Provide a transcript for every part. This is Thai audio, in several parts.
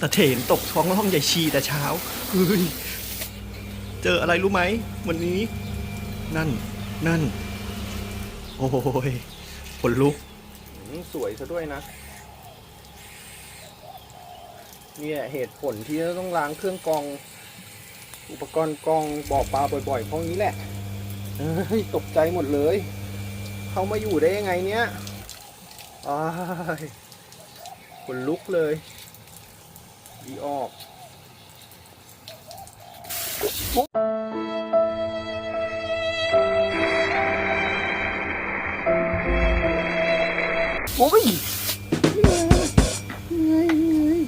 ตะเถนตกท้องร่องใหญ่ชีแต่เช้าเฮ้ยเจออะไรรู้ไหม วันนี้ นั่น นั่น โอ้ยขนลุก สวยซะด้วยนะ เนี่ยเหตุผลที่ต้องล้างเครื่องกรอง อุปกรณ์กรองบ่อปลาบ่อยๆเพราะงี้แหละเฮ้ยตกใจหมดเลย เขามาอยู่ได้ยังไงเนี่ยอ้ายขนลุกเลย ดีออกโอ้ยเหนื่อยเหนื่อย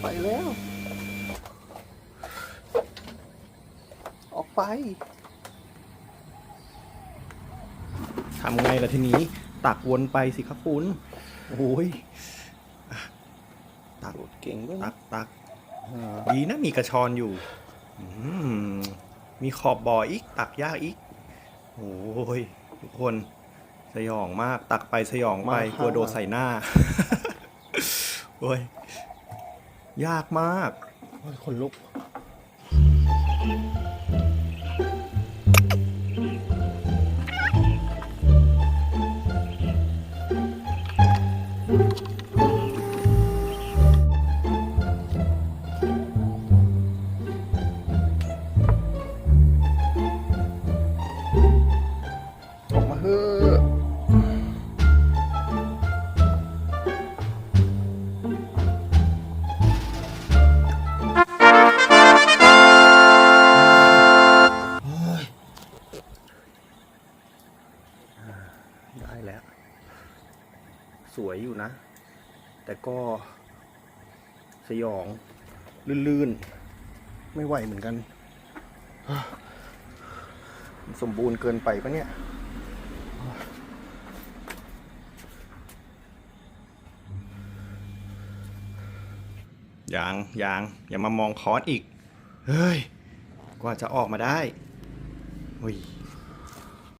ไปแล้ว ออกไปทำไงล่ะทีนี้ ตักวนไปสิครับคุณ โอ้ย ตักเก่งด้วย ตันะกตักดีนะมีกระชอนอยู่อืมมีขอบบ่ออีก ตักยากอีกโอ้ยทุกคนสยองมาก ตักไปสยองไปกลัวโดนใส่หน้าโอ้ยยากมากโอ้ยคนลุก เฮ้อได้แล้ว สวยอยู่นะ แต่ก็ สยอง ลื่นๆ ไม่ไหวเหมือนกัน สมบูรณ์เกินไปปะเนี่ย ยังยังอย่ามามองคอร์สอีก เฮ้ย กว่าจะออกมาได้ อุ้ย